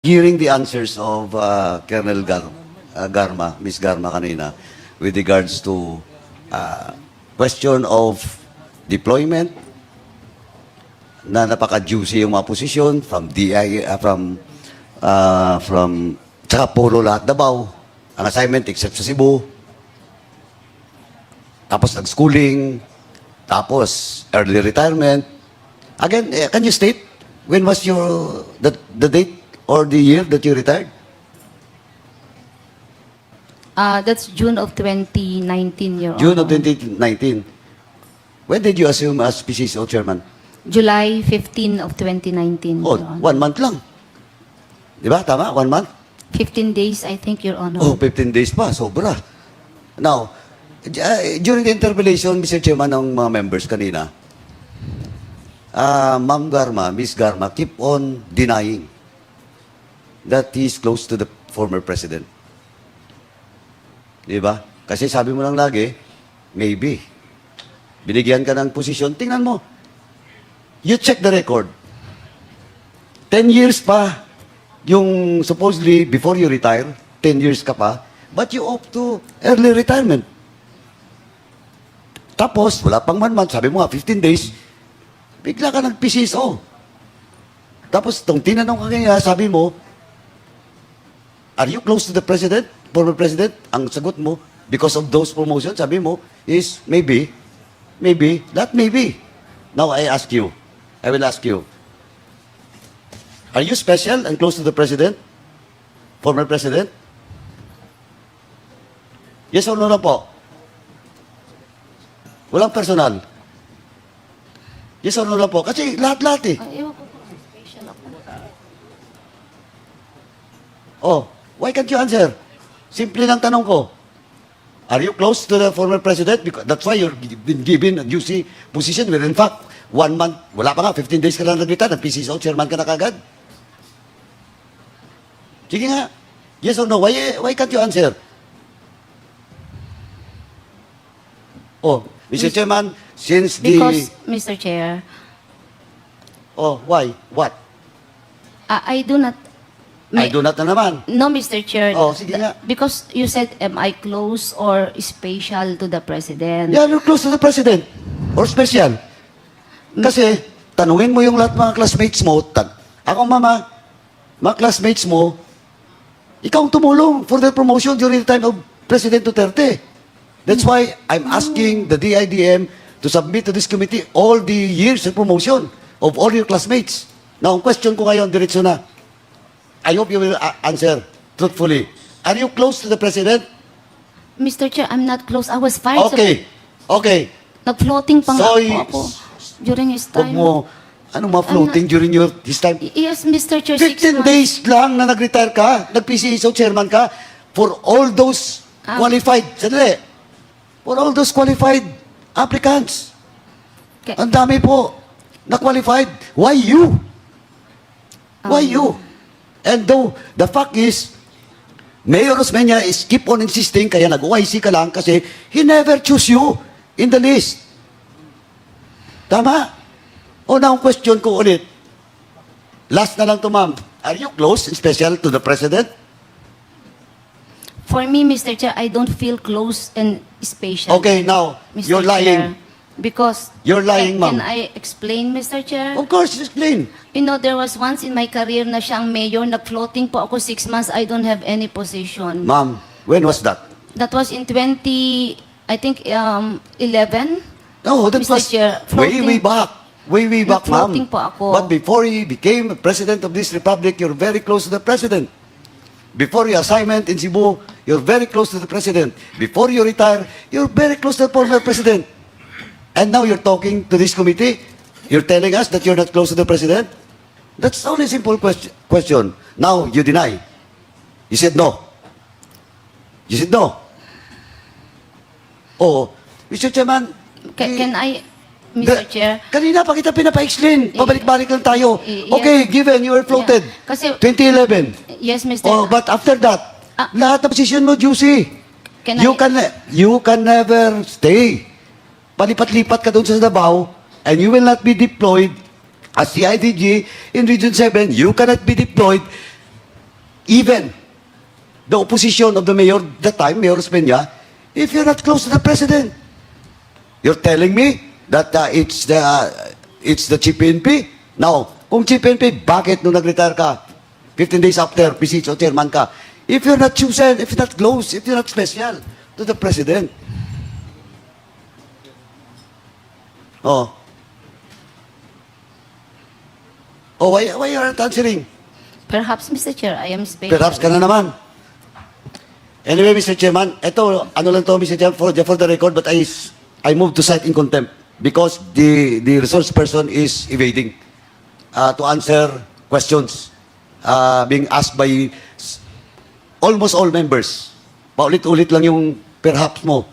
hearing the answers of uh, Colonel Gar uh, Garma, Miss Garma kanina, with regards to uh, question of deployment, na napaka-juicy yung mga posisyon from DI, uh, from, uh, from, tsaka lahat Davao, ang assignment except sa Cebu, tapos nag-schooling, tapos early retirement. Again, eh, can you state when was your, the, the date or the year that you retired? Uh, that's June of 2019, Your June of Honor. 2019. When did you assume as PCSO chairman? July 15 of 2019, Oh, Your Honor. one month lang. Di ba? Tama? One month? 15 days, I think, Your Honor. Oh, 15 days pa. Sobra. Now, uh, during the interpellation, Mr. Chairman, ng mga members kanina, uh, Ma'am Garma, Miss Garma, keep on denying that he is close to the former president. Di ba? Kasi sabi mo lang lagi, maybe. Binigyan ka ng posisyon. Tingnan mo. You check the record. 10 years pa yung supposedly before you retire, 10 years ka pa, but you opt to early retirement. Tapos, wala pang one month, sabi mo nga, 15 days, bigla ka nag-PCSO. Tapos, itong tinanong ka kanya, sabi mo, are you close to the president, former president? Ang sagot mo, because of those promotions, sabi mo, is maybe, maybe, that maybe. Now, I ask you, I will ask you, Are you special and close to the president? Former president? Yes or no na po? Walang personal. Yes or no na po? Kasi lahat-lahat eh. Ay, ewan ko po, special ako. Oh, why can't you answer? Simple lang tanong ko. Are you close to the former president? Because that's why you're been given a juicy position where in fact, one month, wala pa nga, 15 days ka lang nag-retire, nag-PCSO, chairman ka na kagad. Sige nga. Yes or no? Why, why can't you answer? Oh, Mr. Chairman, since the... Because, Mr. Chair, Oh, why? What? I, I do not... I may- do not na naman. No, Mr. Chair. Oh, sige nga. Because you said, am I close or special to the President? Yeah, you're close to the president. Or special. Kasi, tanungin mo yung lahat mga classmates mo. Tan ako, mama, mga classmates mo, ikaw ang tumulong for their promotion during the time of President Duterte. That's why I'm asking the DIDM to submit to this committee all the years of promotion of all your classmates. Now, ang question ko ngayon, diretso na. I hope you will uh, answer truthfully. Are you close to the President? Mr. Chair, I'm not close. I was fired. Okay. Okay. Nag-floating pa nga So, po ako during his Huwag time. mo, ano mga floating during your, his time? Y- Yes, Mr. Chair. six 15 months. days lang na nag-retire ka, nag-PCSO chairman ka, for all those Ah. qualified, sandali, for all those qualified applicants. Okay. Ang dami po na qualified. Why you? Why Um, you? And though, the fact is, Mayor Osmeña is keep on insisting, kaya nag-OIC ka lang kasi he never choose you in the list. Tama? O na ang question ko ulit. Last na lang to, ma'am. Are you close, in special, to the President? For me, Mr. Chair, I don't feel close and special. Okay, now, Mr. you're lying. Chair. Because... You're lying, can, ma'am. Can I explain, Mr. Chair? Of course, explain. You know, there was once in my career na siyang mayor, nag-floating po ako six months, I don't have any position. Ma'am, when was that? That was in 20, I think, um, 11. No, that Mr. was Chair, way, floating- way back. Way, way back, ma'am. Floating po ako. But before he became President of this Republic, you're very close to the President. Before your assignment in Cebu, you're very close to the President. Before you retire, you're very close to the former President. And now you're talking to this committee? You're telling us that you're not close to the President? That's only a simple question. question. Now, you deny. You said no. You said no. Oh, Mr. Chairman, Can, can I, Mr. The- Chair? Kanina pa kita pinapa-explain. Pabalik-balik lang tayo. Eh, Okay, given you were floated. Yeah. Kasi- 2011. Yes, Mr. Oh, but after that, Ah. lahat ng position mo, juicy. Can you I- can you can never stay. Palipat-lipat ka doon sa Davao and you will not be deployed as CIDG in Region 7. You cannot be deployed even the opposition of the mayor that time, Mayor Peña, if you're not close to the president, you're telling me that uh, it's the it's the chief PNP. Now, kung chief PNP, bakit nung nag-retire ka, 15 days after, visit o chairman ka, if you're not chosen, if you're not close, if you're not special to the president, Oh. Oh, why, why you aren't answering? Perhaps, Mr. Chair, I am special. Perhaps ka na naman. Anyway, Mr. Chairman, ito, ano lang to, Mr. Chairman, for, for the record, but I, I move to cite in contempt because the, the resource person is evading uh, to answer questions uh, being asked by almost all members. Paulit-ulit lang yung perhaps mo.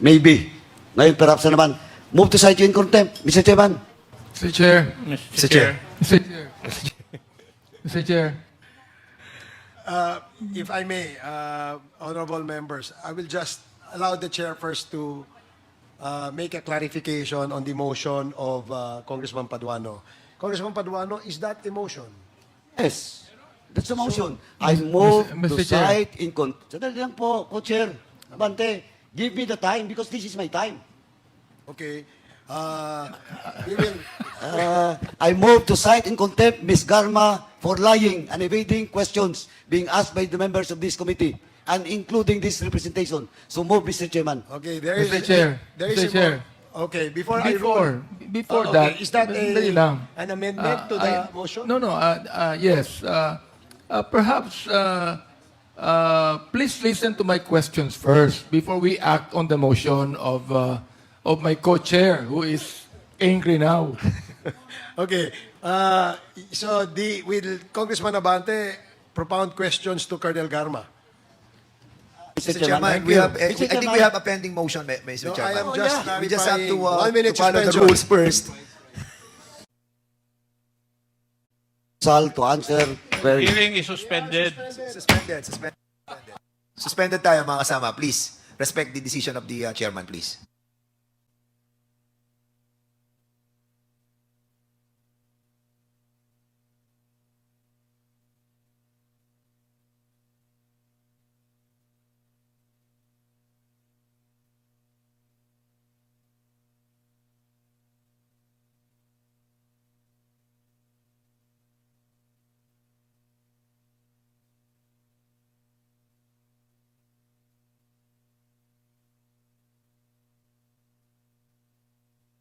Maybe. Ngayon, perhaps na naman. Move to cite you in contempt, Mr. Chairman. Mr. Chair. Mr. Chair. Mr. Chair. Mr. Chair. Uh, If I may, uh, honorable members, I will just allow the chair first to uh, make a clarification on the motion of uh, Congressman Paduano. Congressman Paduano, is that a motion? Yes. That's the motion. I move Mr. to Chair. cite in con... Sandali lang po, co-chair. Abante, give me the time because this is my time. Okay. Uh, We will, Uh, I move to cite in contempt Ms. Garma for lying and evading questions being asked by the members of this committee and including this representation. So move, Mr. Chairman. okay, there is... Mr. Chair, There is Mr. a Chair. Okay, before I Before, rule... before that, okay. Is that a, lang. an amendment Uh, to the I- motion? No, no. Uh, uh, yes. Uh, uh, perhaps uh, uh, please listen to my questions first before we act on the motion of uh, of my co-chair who is angry now. Okay. Uh, so the will Congressman Abante propound questions to Colonel Garma. Mr. Chairman, we have, eh. I think we have a pending motion, Ma- Mr. No, I Chairman. am just yeah. We just have to, uh, One minute to follow the suspension. rules first. Sal to answer query. Hearing is suspended. Suspended, suspended. Suspended tayo mga kasama, please. Respect the decision of the uh, chairman, please.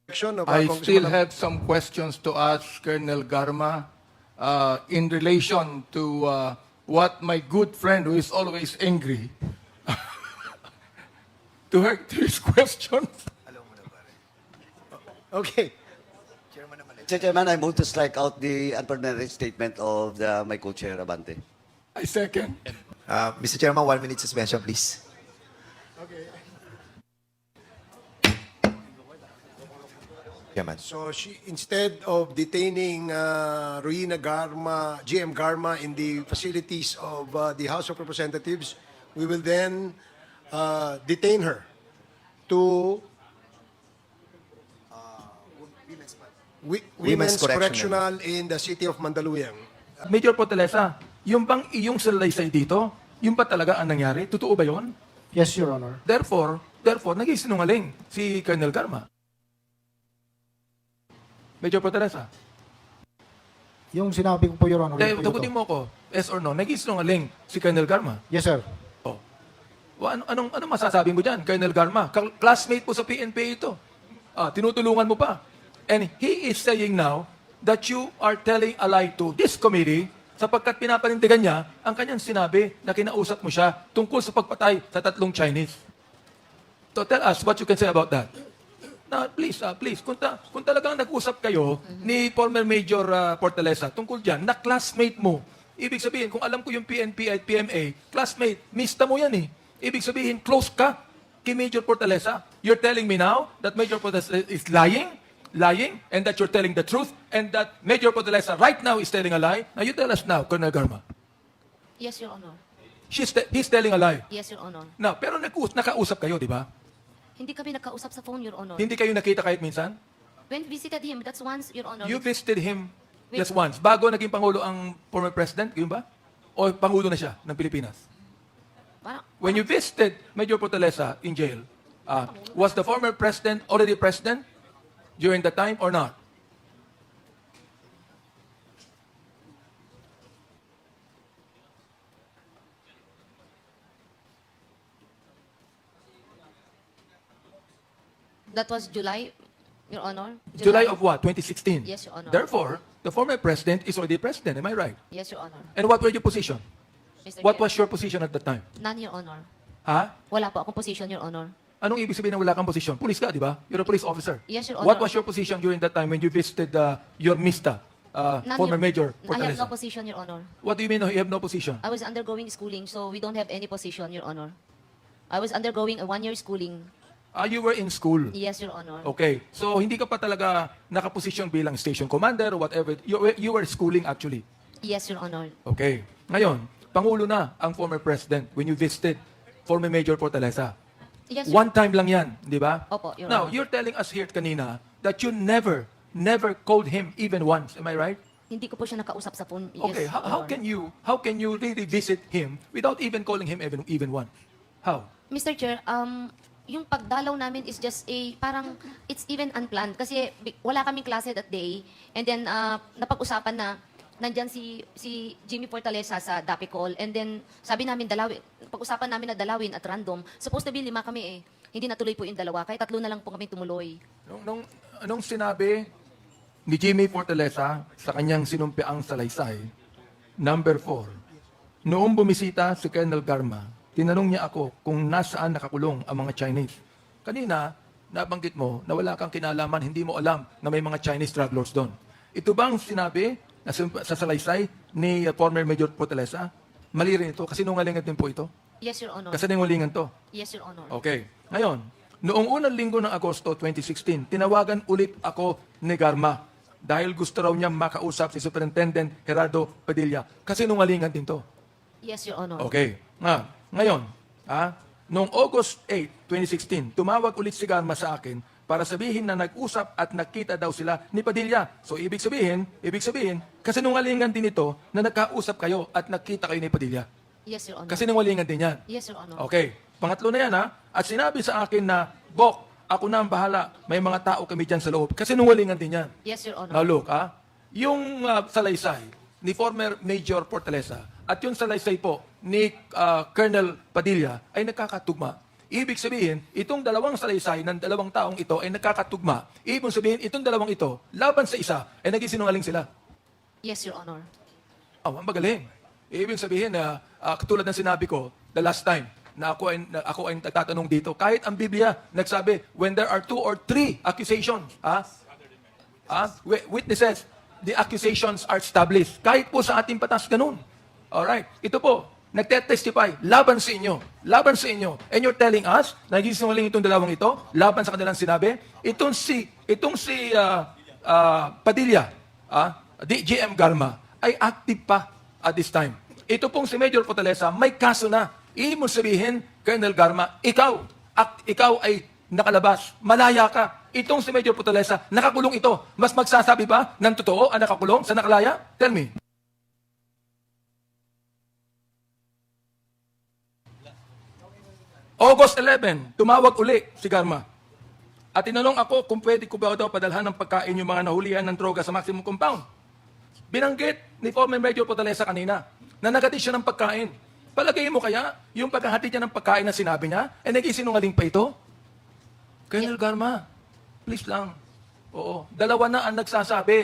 Action of I still Ab- have some questions to ask Colonel Garma uh, in relation to uh, what my good friend, who is always angry, to, her, to his questions. Okay. Mr. Chairman, I move to strike out the unpartnered statement of the, my co-chair, Abante. I second. Uh, Mr. Chairman, one minute suspension, please. Chairman. So she, instead of detaining uh, Ruina Garma, GM Garma in the facilities of uh, the House of Representatives, we will then uh, detain her to Wi- Women's Women's Correctional. Correctional in the city of Mandaluyong. Major Potelesa, yung bang iyong salaysay dito, yung ba talaga ang nangyari? Totoo ba yon? Yes, Your Honor. Therefore, therefore, naging si Colonel Garma. Major Potelesa, Yung sinabi ko po, Your Honor. po tugutin mo ko, yes or no, naging si Colonel Garma. Yes, sir. Oh. O, ano, anong, anong masasabi mo dyan, Colonel Garma? Ka- Classmate po sa PNP ito. Ah, tinutulungan mo pa. And he is saying now that you are telling a lie to this committee sapagkat pinapanindigan niya ang kanyang sinabi na kinausap mo siya tungkol sa pagpatay sa tatlong Chinese. So tell us what you can say about that. Now, please, ah, please, kung, ta- kung talagang nag-usap kayo ni former Major ah, Portalesa tungkol dyan, na classmate mo, ibig sabihin, kung alam ko yung PNP at PMA, classmate, mista mo yan eh. Ibig sabihin, close ka kay Major Portalesa. You're telling me now that Major Portalesa is lying, lying, and that you're telling the truth, and that Major Portalesa right now is telling a lie. Now, you tell us now, Colonel Garma. Yes, Your Honor. She's te- he's telling a lie. Yes, Your Honor. Now, pero nag-us- nakausap kayo, di ba? Hindi kami nakausap sa phone, Your Honor. Hindi kayo nakita kahit minsan? When visited him, that's once, Your Honor. You visited him Wait. just once. Bago naging Pangulo ang former President, yun ba? o Pangulo na siya ng Pilipinas? Parang, When you visited Major Fortaleza in jail, uh, was the former president already president during the time or not? That was July, Your Honor? July of what? 2016? Yes, Your Honor. Therefore, the former president is already president. Am I right? Yes, Your Honor. And what were your position? Mr. What Chair. was your position at the time? None, Your Honor. Ha? Wala po akong position, Your Honor. Anong ibig sabihin ng wala kang posisyon? Police ka, di ba? You're a police officer. Yes, Your Honor. What was your position during that time when you visited uh, your MISTA, uh, None, former Your- Major I have Fortaleza? no position, Your Honor. What do you mean no, you have no position? I was undergoing schooling, so we don't have any position, Your Honor. I was undergoing a one-year schooling. Ah, you were in school. Yes, Your Honor. Okay. So, hindi ka pa talaga nakaposisyon bilang station commander or whatever. You, were- you were schooling actually. Yes, Your Honor. Okay. Ngayon, Pangulo na ang former president when you visited former Major Fortaleza. Yes, Your One time lang yan, di ba? Opo, Your Now, Honor. you're telling us here kanina that you never, never called him even once. Am I right? Hindi ko po siya nakausap sa phone. Yes, Okay. How, Your how Honor. can you, how can you really visit him without even calling him even, even once? How? Mr. Chair, um, yung pagdalaw namin is just a, parang, it's even unplanned. Kasi wala kaming klase that day. And then, uh, napag-usapan na, nandyan si, si Jimmy Fortaleza sa Dapicol. And then, sabi namin, dalawin, pag-usapan namin na dalawin at random. Supposed to be lima kami eh. Hindi natuloy po yung dalawa. Kaya tatlo na lang po kami tumuloy. Nung, nung, anong sinabi ni Jimmy Fortaleza sa kanyang sinumpiang salaysay, number four, noong bumisita si Colonel Garma, tinanong niya ako kung nasaan nakakulong ang mga Chinese. Kanina, nabanggit mo na wala kang kinalaman, hindi mo alam na may mga Chinese drug lords doon. Ito bang sinabi na sa salaysay ni uh, former Major Fortaleza? Mali rin ito, kasi nungalingan din po ito. Yes, Your Honor. Kasi nungalingan to. Yes, Your Honor. Okay. Ngayon, noong unang linggo ng Agosto 2016, tinawagan ulit ako ni Garma dahil gusto raw niya makausap si Superintendent Gerardo Padilla. Kasi nungalingan din to. Yes, Your Honor. Okay. Nga, ngayon, ah, noong August 8, 2016, tumawag ulit si Garma sa akin para sabihin na nag-usap at nakita daw sila ni Padilla. So, ibig sabihin, ibig sabihin, kasi nungalingan din ito na nagkausap kayo at nakita kayo ni Padilla. Yes, Your Honor. Kasi nungalingan din yan. Yes, Your Honor. Okay. Pangatlo na yan ha. At sinabi sa akin na, Bok, ako na ang bahala. May mga tao kami dyan sa loob. Kasi nungalingan din yan. Yes, Your Honor. Now look ha. Yung uh, salaysay ni former Major Fortaleza at yung salaysay po ni uh, Colonel Padilla ay nagkakatugma. Ibig sabihin, itong dalawang salaysay ng dalawang taong ito ay nagkakatugma. Ibig sabihin, itong dalawang ito, laban sa isa, ay naging sinungaling sila. Yes, Your Honor. Oh, ang magaling. Ibig sabihin na ah, katulad ng sinabi ko the last time na ako ay, na ako ay nagtatanong dito, kahit ang Biblia nagsabi, when there are two or three accusations, ah, wi- witnesses, the accusations are established. Kahit po sa ating patas ganun. Alright, ito po, nagte-testify laban sa inyo. Laban sa inyo. And you're telling us, nagisinungaling itong dalawang ito, laban sa kanilang sinabi, itong si, itong si ah, ah, Padilla, ah, di- GM Garma, ay active pa at this time. Ito pong si Major Fortaleza, may kaso na. Ibig mo sabihin, Colonel Garma, ikaw, ak, ikaw ay nakalabas, malaya ka. Itong si Major Fortaleza, nakakulong ito. Mas magsasabi ba ng totoo ang nakakulong sa nakalaya? Tell me. August 11, tumawag uli si Garma. At tinanong ako kung pwede ko ba daw padalhan ng pagkain yung mga nahulihan ng droga sa maximum compound. Binanggit ni former Major Fortaleza kanina na naghatid siya ng pagkain. Palagay mo kaya yung paghahatid niya ng pagkain na sinabi niya, eh nag-isinungaling pa ito? Colonel Garma, please lang. Oo, dalawa na ang nagsasabi.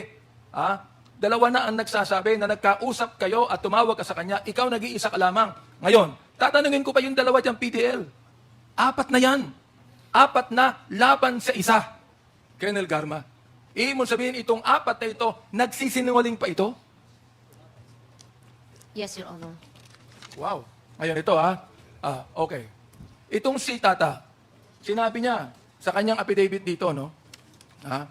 Ha? Dalawa na ang nagsasabi na nagkausap kayo at tumawag ka sa kanya, ikaw nag-iisa ka lamang. Ngayon, tatanungin ko pa yung dalawa dyan, PDL. Apat na yan. Apat na laban sa isa. Colonel Garma, ibig mo sabihin itong apat na ito, nagsisinungaling pa ito? Yes, Your Honor. Wow. Ngayon ito ha. Ah, okay. Itong si Tata, sinabi niya sa kanyang affidavit dito, no? Ha?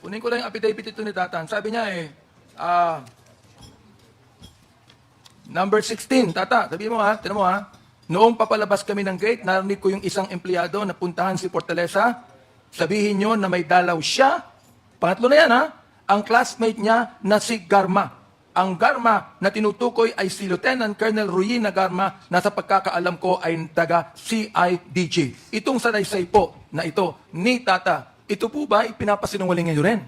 Kunin ko lang yung affidavit ito ni Tata. Sabi niya eh, ah, number 16, Tata, sabi mo ha, tinan mo ha, noong papalabas kami ng gate, narinig ko yung isang empleyado na puntahan si Fortaleza, sabihin niyo na may dalaw siya. Pangatlo na yan ha, ang classmate niya na si Garma ang Garma na tinutukoy ay si Lieutenant Colonel Ruina Garma na sa pagkakaalam ko ay taga CIDG. Itong salaysay po na ito ni Tata, ito po ba ipinapasinungaling niyo rin?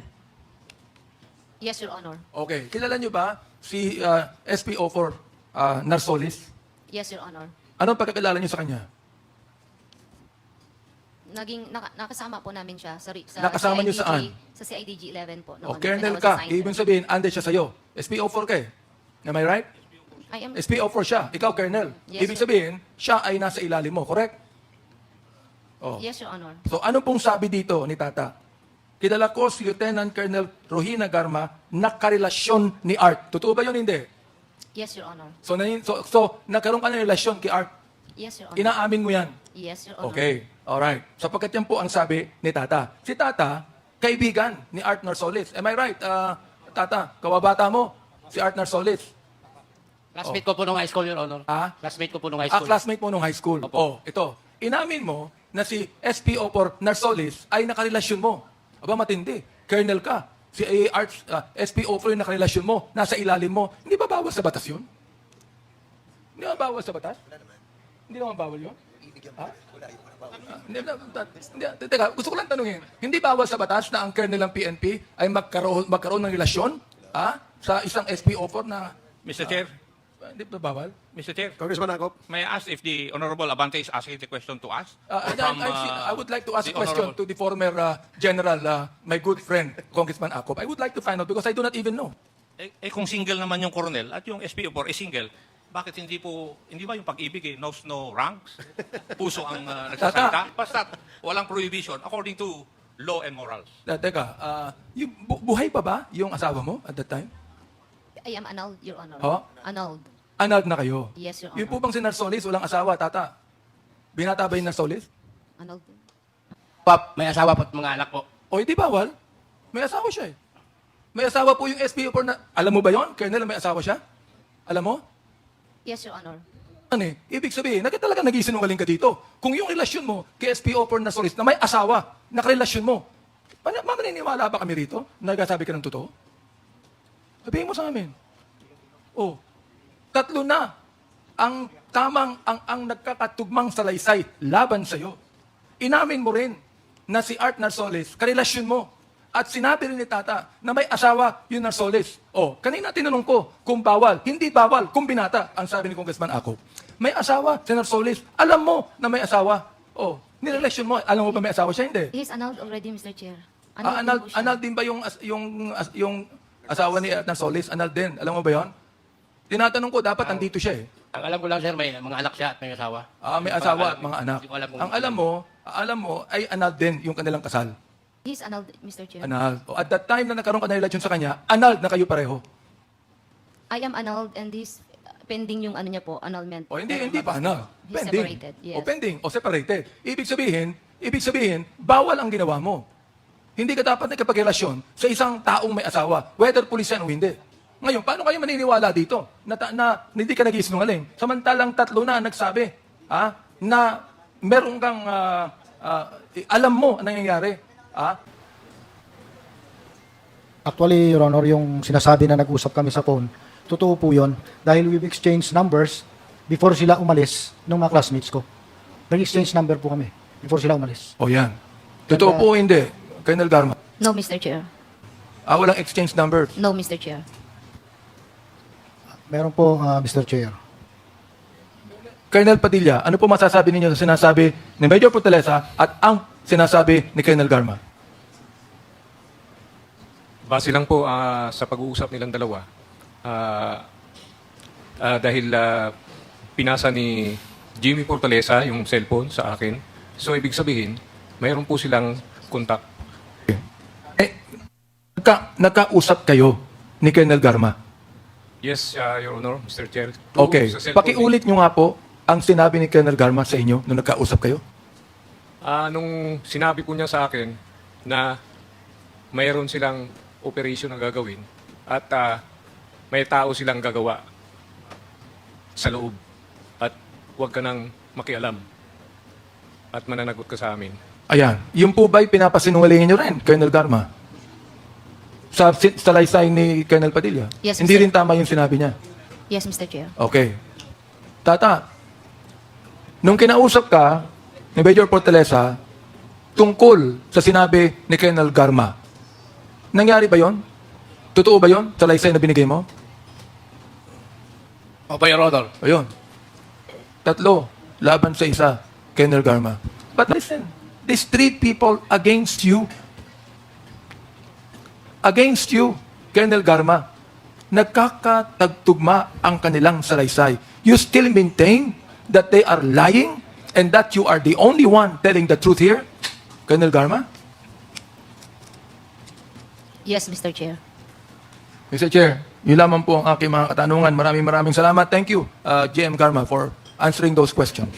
Yes, Your Honor. Okay. Kilala niyo ba si uh, SPO4 uh, Narsolis? Yes, Your Honor. Anong pagkakilala niyo sa kanya? Naging, naka- nakasama po namin siya sa, ri- sa Nakasama niyo CIDG saan? Sa CIDG 11 po. O, noon, Colonel when I was ka, assigned ibig sabihin, ande siya sa'yo. SPO4 ka eh. Am I right? I am, SPO4 siya, ikaw Colonel. Yes, ibig sir. sabihin, siya ay nasa ilalim mo, correct? Oh. yes, Your Honor. So ano pong sabi dito ni Tata? Kilala ko si Lieutenant Colonel Rohina Garma na karelasyon ni Art. Totoo ba yun? Hindi. Yes, Your Honor. So, na, so, so nagkaroon ka ng relasyon kay Art. Yes, Your Honor. Inaamin mo yan. yes, Your Honor. Okay. Alright. Sapagkat yan po ang sabi ni Tata. Si Tata, kaibigan ni Art Narsolis. Am I right? Uh, tata, kawabata mo, si Art Narsolis. Classmate ko po nung high school, Your Honor. Ah? Classmate ko po nung high Ah, school. classmate mo nung high school. Opo. Oh, ito. Inamin mo na si SPO4 Narsolis ay nakarelasyon mo. Aba, matindi. Colonel ka. Si A. Arts, ah, SPO4 yung nakarelasyon mo. Nasa ilalim mo. Hindi ba bawal sa batas yun? Hindi ba bawal sa batas? Hindi naman bawal yun? Ha? Ah, Hindi, hindi, hindi, teka, gusto ko lang tanungin. Hindi bawal sa batas na ang colonel ng PNP ay magkaroon, magkaroon ng relasyon ah, sa isang SPO4 na... Mr. Chair, ah, Hindi ba bawal? Mr. Chair, Congressman Akop. may I ask if the Honorable Abante is asking the question to us? Uh, I, From, I, I- uh, I would like to ask a question Honorable- to the former uh, General, uh, my good friend, Congressman Akop. I would like to find out because I do not even know. Eh, eh, kung single naman yung Coronel at yung SPO4 is single, bakit hindi po, hindi ba yung pag-ibig eh, knows no ranks? Puso ang uh, nagsasalita? Basta walang prohibition according to law and morals. Uh, teka, uh, yung, bu- buhay pa ba yung asawa mo at that time? I am annulled, Your Honor. Oh? Annulled. Annulled na kayo. Yes, Your Yung po Honor. bang si Narsolis, walang asawa, tata? Binata ba yung Narsolis? Annulled. Pop, may asawa po at mga anak po. O hindi bawal? May asawa siya eh. May asawa po yung SPO4 na... Alam mo ba yon Colonel, may asawa siya? Alam mo? Yes, Your Honor. Ano eh? Ibig sabihin, na talaga nagisinungaling ka dito. Kung yung relasyon mo kay SPO4 na solis na may asawa, nakarelasyon mo, pa- maniniwala ba kami rito na nagsasabi ka ng totoo? Sabihin mo sa amin. Oh, tatlo na ang tamang, ang, ang nagkakatugmang salaysay laban sa'yo. Inamin mo rin na si Art Narsoles, karelasyon mo. At sinabi rin ni Tata na may asawa yung Narsoles. Oh, kanina tinanong ko kung bawal. Hindi bawal kung binata, ang sabi ni Congressman Ako. May asawa si Narsoles. Alam mo na may asawa. Oh, nirelasyon mo. Alam mo ba may asawa siya? Hindi. He is annulled already, Mr. Chair. Ah, Annulled anal, din ba yung, yung, yung asawa ni Art Narsoles? Anal din. Alam mo ba yon? Tinatanong ko, dapat andito siya eh. Ang alam ko lang, sir, may mga anak siya at may asawa. Ah, may Hindi asawa at mga anak. Hindi ko alam kung- Ang alam mo, alam mo ay anal din yung kanilang kasal. He is annulled, Mr. Chair. Anal. O, At that time na nagkaroon ka ng relasyon sa kanya, anal na kayo pareho. I am annulled and this pending yung ano niya po, annulment. O hindi, Pero hindi pa anal. He's Pending. separated, yes. O pending. O separated. Ibig sabihin, ibig sabihin, bawal ang ginawa mo. Hindi ka dapat nagkapagrelasyon sa isang taong may asawa, whether pulis yan o hindi. Ngayon, paano kayo maniniwala dito na, ta- na hindi ka nag-isinungaling? Samantalang tatlo na nagsabi ah, na meron kang ah, ah, alam mo ang nangyayari. Ah, Actually, Your Honor, yung sinasabi na nag-usap kami sa phone, totoo po yun. Dahil we've exchanged numbers before sila umalis ng mga classmates ko. Nag-exchange number po kami before sila umalis. o yan. Totoo po o hindi, Colonel Garma. No, Mr. Chair. Ah, walang exchange number. No, Mr. Chair. Meron po, ah, Mr. Chair. Colonel Padilla, ano po masasabi ninyo sa sinasabi ni Major Putelesa at ang sinasabi ni Colonel Garma? Base lang po ah, sa pag-uusap nilang dalawa, ah, ah, dahil ah, pinasa ni Jimmy Fortaleza yung cellphone sa akin, so ibig sabihin, mayroon po silang contact. Nagka, nagkausap kayo ni Colonel Garma. Yes, ah, Your Honor, Mr. Chair. Through Okay, sa cellphone pakiulit nyo nga po ang sinabi ni Colonel Garma sa inyo nung nagkausap kayo. Ah, nung sinabi po niya sa akin na mayroon silang operation na gagawin at ah, may tao silang gagawa sa loob at huwag ka nang makialam at mananagot ka sa amin. Ayan, yun po ba'y pinapasinungalingan nyo rin, Colonel Garma? Sa si- salaysay ni Colonel Padilla. Yes, Hindi Mr. rin tama yung sinabi niya. Yes, Mr. Chair. Okay. Tata, nung kinausap ka ni Major Fortaleza tungkol sa sinabi ni Colonel Garma, nangyari ba yon? Totoo ba yon? Salaysay na binigay mo? Opo, Your Honor. Ayun. Tatlo, laban sa isa, Colonel Garma. But listen, these three people against you. Against you, Colonel Garma. Nagkakatagtugma ang kanilang salaysay. You still maintain that they are lying and that you are the only one telling the truth here? Colonel Garma? Yes, Mr. Chair. Mr. Chair, yun lamang po ang aking mga katanungan. Maraming maraming salamat. Thank you, uh, GM Garma, for answering those questions.